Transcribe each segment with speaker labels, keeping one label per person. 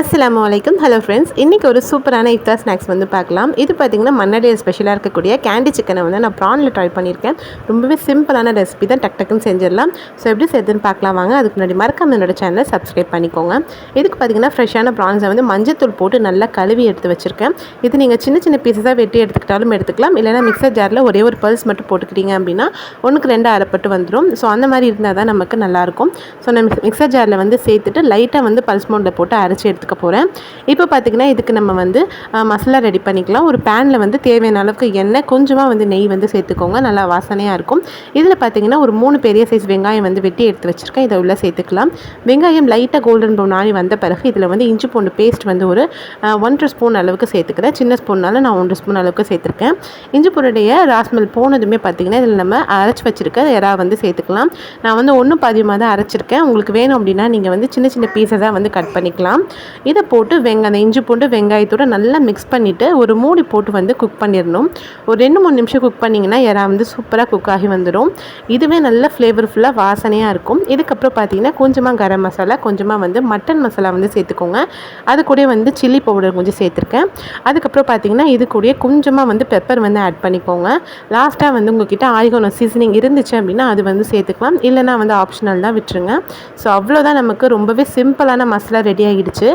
Speaker 1: அஸ்லாம் வலைக்கம் hello friends இன்றைக்கி ஒரு சூப்பரான இஃப்தார் ஸ்நாக்ஸ் வந்து பார்க்கலாம். இது பார்த்திங்கன்னா மன்னடைய ஸ்பெஷலாக இருக்கக்கூடிய கேண்டி சிக்கனை வந்து நான் ப்ரானில் ட்ரை பண்ணியிருக்கேன். ரொம்பவே சிம்பிளான ரெசிபி தான் டக் டக்குன்னு செஞ்சிடலாம். ஸோ எப்படி செய்யுதுன்னு பார்க்கலாம் வாங்க. அதுக்கு முன்னாடி மறக்காம என்னோட சேனலை சப்ஸ்கிரைப் பண்ணிக்கோங்க. இதுக்கு பார்த்திங்கன்னா ஃப்ரெஷ்ஷான ப்ரான்ஸை வந்து மஞ்சத்தூள் போட்டு நல்லா கழுவி எடுத்து வச்சுருக்கேன். இது நீங்கள் சின்ன சின்ன பீஸஸாக வெட்டி எடுத்துக்கிட்டாலும் எடுத்துக்கலாம். இல்லைனா மிக்சர் ஜாரில் ஒரே ஒரு பல்ஸ் மட்டும் போட்டுக்கிட்டீங்க அப்படின்னா ஒன்றுக்கு ரெண்டு அரைப்பட்டு வந்துடும் ஸோ அந்த மாதிரி இருந்தால் தான் நமக்கு நல்லாயிருக்கும் ஸோ நம்ம மிக்சர் ஜாரில் வந்து சேர்த்துட்டு லைட்டாக வந்து பல்ஸ் மோண்டில் போட்டு அரைச்சி எடுத்துக்கலாம். எடுத்துக்க போகிறேன் இப்போ பார்த்திங்கன்னா இதுக்கு நம்ம வந்து மசாலா ரெடி பண்ணிக்கலாம். ஒரு பேனில் வந்து தேவையான அளவுக்கு எண்ணெய் கொஞ்சமாக வந்து நெய் வந்து சேர்த்துக்கோங்க. நல்லா வாசனையாக இருக்கும். இதில் பார்த்திங்கன்னா ஒரு மூணு பெரிய சைஸ் வெங்காயம் வந்து வெட்டி எடுத்து வச்சுருக்கேன். இதை உள்ளே சேர்த்துக்கலாம். வெங்காயம் லைட்டாக கோல்டன் ப்ரௌன் ஆகி வந்த பிறகு இதில் வந்து இஞ்சி பூண்டு பேஸ்ட் வந்து ஒரு ஒன்றரை ஸ்பூன் அளவுக்கு சேர்த்துக்கிறேன். சின்ன ஸ்பூன்னால் நான் ஒன்றரை ஸ்பூன் அளவுக்கு சேர்த்துருக்கேன். இஞ்சி பூருடைய ராஸ்மல் போனதுமே பார்த்திங்கன்னா இதில் நம்ம அரைச்சி வச்சுருக்க எறா வந்து சேர்த்துக்கலாம். நான் வந்து ஒன்றும் பாதியமாக தான் அரைச்சிருக்கேன். உங்களுக்கு வேணும் அப்படின்னா நீங்கள் வந்து சின்ன சின்ன பீஸஸாக வந்து கட் பண்ணிக்கலாம். இதை போட்டு வெங்க அந்த இஞ்சி பூண்டு வெங்காயத்தோட நல்லா மிக்ஸ் பண்ணிவிட்டு ஒரு மூடி போட்டு வந்து குக் பண்ணிடணும். ஒரு ரெண்டு மூணு நிமிஷம் குக் பண்ணிங்கன்னா எறா வந்து சூப்பராக குக் ஆகி வந்துடும் இதுவே நல்ல ஃப்ளேவர்ஃபுல்லாக வாசனையாக இருக்கும். இதுக்கப்புறம் பார்த்தீங்கன்னா கொஞ்சமாக கரம் மசாலா கொஞ்சமாக வந்து மட்டன் மசாலா வந்து சேர்த்துக்கோங்க. அது கூட வந்து சில்லி பவுடர் கொஞ்சம் சேர்த்துருக்கேன். அதுக்கப்புறம் பார்த்தீங்கன்னா இது கூட கொஞ்சமாக வந்து பெப்பர் வந்து ஆட் பண்ணிக்கோங்க. லாஸ்ட்டாக வந்து உங்ககிட்ட ஆரிகோனோ சீசனிங் இருந்துச்சு அப்படின்னா அது வந்து சேர்த்துக்கலாம். இல்லைனா வந்து ஆப்ஷனல் தான் விட்டுருங்க. ஸோ அவ்வளோதான் நமக்கு ரொம்பவே சிம்பிளான மசாலா ரெடி ஆகிடுச்சு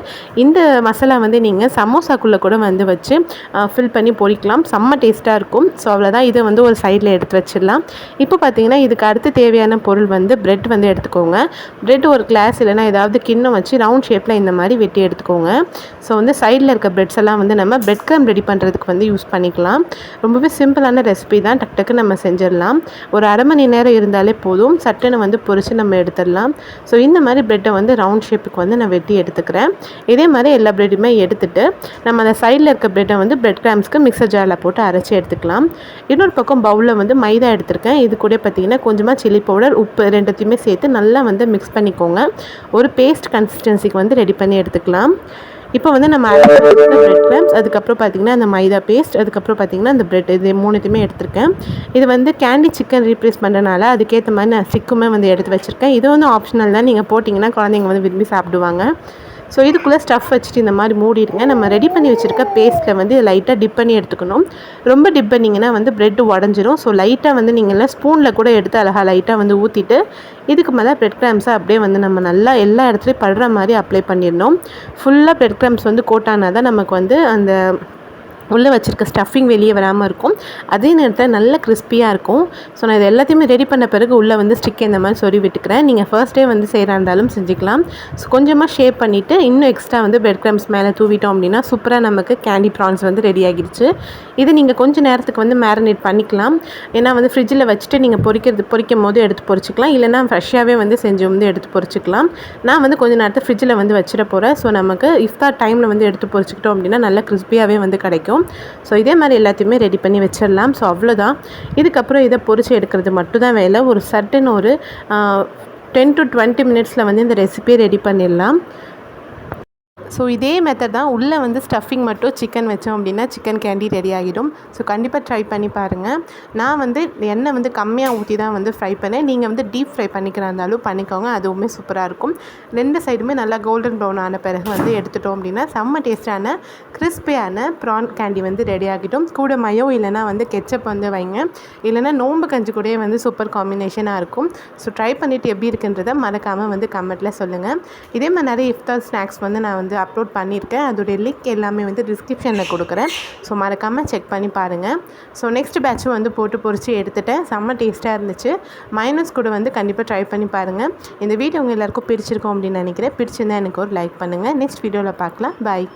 Speaker 1: இந்த மசாலா வந்து நீங்கள் சமோசாக்குள்ளே கூட வந்து வச்சு ஃபில் பண்ணி பொரிக்கலாம். செம்ம டேஸ்ட்டாக இருக்கும். ஸோ அவ்வளோதான் இதை வந்து ஒரு சைடில் எடுத்து வச்சிடலாம். இப்போ பார்த்தீங்கன்னா இதுக்கு அடுத்து தேவையான பொருள் வந்து பிரெட் வந்து எடுத்துக்கோங்க. பிரெட் ஒரு கிளாஸ் இல்லைனா ஏதாவது கிண்ணம் வச்சு ரவுண்ட் ஷேப்பில் இந்த மாதிரி வெட்டி எடுத்துக்கோங்க. ஸோ வந்து சைடில் இருக்க பிரெட்ஸ் எல்லாம் வந்து நம்ம பிரெட் க்ரம் ரெடி பண்ணுறதுக்கு வந்து யூஸ் பண்ணிக்கலாம். ரொம்பவே சிம்பிளான ரெசிபி தான். டக் டக்கு நம்ம செஞ்சிடலாம். ஒரு அரை மணி நேரம் இருந்தாலே போதும். சட்டுன்னு வந்து பொறிச்சு நம்ம எடுத்துடலாம். ஸோ இந்த மாதிரி பிரெட்டை வந்து ரவுண்ட் ஷேப்புக்கு வந்து நான் வெட்டி எடுத்துக்கிறேன். இதே மாதிரி எல்லா பிரெட்டுமே எடுத்துட்டு நம்ம அந்த சைடில் இருக்க பிரெட்டை வந்து பிரெட் கிராம்ஸ்க்கு மிக்சர் ஜாரில் போட்டு அரைச்சி எடுத்துக்கலாம். இன்னொரு பக்கம் பவுலில் வந்து மைதா எடுத்திருக்கேன். இது கூட பார்த்தீங்கன்னா கொஞ்சமாக சில்லி பவுடர் உப்பு ரெண்டுத்தையுமே சேர்த்து நல்லா வந்து மிக்ஸ் பண்ணிக்கோங்க. ஒரு பேஸ்ட் கன்சிஸ்டன்சிக்கு வந்து ரெடி பண்ணி எடுத்துக்கலாம். இப்போ வந்து நம்ம பிரெட் கிராம்ஸ் அதுக்கப்புறம் பார்த்தீங்கன்னா அந்த மைதா பேஸ்ட் அதுக்கப்புறம் பார்த்தீங்கன்னா அந்த பிரெட் இது மூணுத்தையுமே எடுத்திருக்கேன். இது வந்து கேண்டி சிக்கன் ரீப்ளேஸ் பண்ணுறனால அதுக்கேற்ற மாதிரி நான் சிக்குமே வந்து எடுத்து வச்சுருக்கேன். இது வந்து ஆப்ஷனல் தான். நீங்கள் போட்டிங்கன்னா குழந்தைங்க வந்து விரும்பி சாப்பிடுவாங்க. ஸோ இதுக்குள்ளே ஸ்டஃப் வச்சுட்டு இந்த மாதிரி மூடிடுங்க. நம்ம ரெடி பண்ணி வச்சுருக்க பேஸ்ட்டில் வந்து லைட்டாக டிப் பண்ணி எடுத்துக்கணும். ரொம்ப டிப் பண்ணிங்கன்னா வந்து ப்ரெட் உடஞ்சிரும். ஸோ லைட்டாக வந்து நீங்கள் ஸ்பூனில் கூட எடுத்து அழகாக லைட்டாக வந்து ஊற்றிட்டு இதுக்கு மேலே ப்ரெட் க்ரம்ஸை அப்படியே வந்து நம்ம நல்லா எல்லா இடத்துலையும் படுற மாதிரி அப்ளை பண்ணிடணும். ஃபுல்லாக ப்ரெட் க்ரம்ஸ் வந்து கோட்டானா தான் நமக்கு வந்து அந்த உள்ளே வச்சுருக்க ஸ்டஃபிங் வெளியே வராமல் இருக்கும். அதே நேரத்தில் நல்ல கிறிஸ்பியாக இருக்கும். ஸோ நான் இது எல்லாத்தையுமே ரெடி பண்ண பிறகு உள்ளே வந்து ஸ்டிக் இந்த மாதிரி சொறி விட்டுக்கிறேன். நீங்கள் ஃபர்ஸ்ட் டே வந்து செய்கிறா இருந்தாலும் செஞ்சுக்கலாம். ஸோ கொஞ்சமாக ஷேப் பண்ணிவிட்டு இன்னும் எக்ஸ்ட்ரா வந்து பிரெட் கிரம்ஸ் மேலே தூவிட்டோம் அப்படின்னா சூப்பராக நமக்கு கேண்டி ப்ரான்ஸ் வந்து ரெடி ஆகிடுச்சு. இது நீங்கள் கொஞ்சம் நேரத்துக்கு வந்து மேரினேட் பண்ணிக்கலாம். ஏன்னா வந்து ஃப்ரிட்ஜில் வச்சுட்டு நீங்கள் பொரிக்கிறது பொறிக்கும் போது எடுத்து பொறிச்சிக்கலாம். இல்லைனா ஃப்ரெஷ்ஷாகவே வந்து செஞ்சு வந்து எடுத்து பொரிச்சிக்கலாம் நான் வந்து கொஞ்சம் நேரத்தை ஃப்ரிட்ஜில் வந்து வச்சிட போகிறேன் ஸோ நமக்கு இஃப்தார் டைமில் வந்து எடுத்து பொரிச்சிக்கிட்டோம் அப்படின்னா நல்லா கிறிஸ்பியாகவே வந்து கிடைக்கும். ஸோ இதே மாதிரி எல்லாத்தையுமே ரெடி பண்ணி வச்சிடலாம். ஸோ அவ்வளோதான் இதுக்கப்புறம் இதை பொறிச்சு எடுக்கிறது மட்டும்தான் வேலை. ஒரு சட்டுன்னு ஒரு டென் டு டுவெண்ட்டி மினிட்ஸில் வந்து இந்த ரெசிபியை ரெடி பண்ணிடலாம். ஸோ இதே மெத்தட் தான் உள்ளே வந்து ஸ்டஃபிங் மட்டும் சிக்கன் வச்சோம் அப்படின்னா சிக்கன் கேண்டி ரெடி ஆகிடும். ஸோ கண்டிப்பாக ட்ரை பண்ணி பாருங்கள் நான் வந்து எண்ணெய் வந்து கம்மியாக ஊற்றி தான் வந்து ஃப்ரை பண்ணேன். நீங்கள் வந்து டீப் ஃப்ரை பண்ணிக்கிறா இருந்தாலும் பண்ணிக்கோங்க. அதுவுமே சூப்பராக இருக்கும். ரெண்டு சைடுமே நல்லா கோல்டன் ப்ரௌன் ஆன பிறகு வந்து எடுத்துட்டோம் அப்படின்னா செம்ம டேஸ்டான கிறிஸ்பியான ப்ரான் கேண்டி வந்து ரெடி ஆகிட்டோம் கூட மயோ இல்லைனா வந்து கெச்சப் வந்து வைங்க. இல்லைனா நோம்பு கஞ்சி கூடயே வந்து சூப்பர் காம்பினேஷனாக இருக்கும். ஸோ ட்ரை பண்ணிவிட்டு எப்படி இருக்குன்றதை மறக்காமல் வந்து கமெண்ட்டில் சொல்லுங்கள் இதே மாதிரி நிறைய இஃப்தார் ஸ்நாக்ஸ் வந்து நான் வந்து அப்லோட் பண்ணியிருக்கேன். அதோடைய லிங்க் எல்லாமே வந்து டிஸ்கிரிப்ஷனில் கொடுக்குறேன். ஸோ மறக்காமல் செக் பண்ணி பாருங்கள் ஸோ நெக்ஸ்ட் பேட்சும் வந்து போட்டு பொறிச்சு எடுத்துட்டேன். செம்ம டேஸ்ட்டாக இருந்துச்சு. மைனஸ் கூட வந்து கண்டிப்பாக ட்ரை பண்ணி பாருங்கள் இந்த வீடியோ உங்கள் எல்லாருக்கும் பிடிச்சிருக்கோம் அப்படின்னு நினைக்கிறேன். பிடிச்சிருந்தா எனக்கு ஒரு லைக் பண்ணுங்கள் நெக்ஸ்ட் வீடியோவில் பார்க்கலாம். பாய்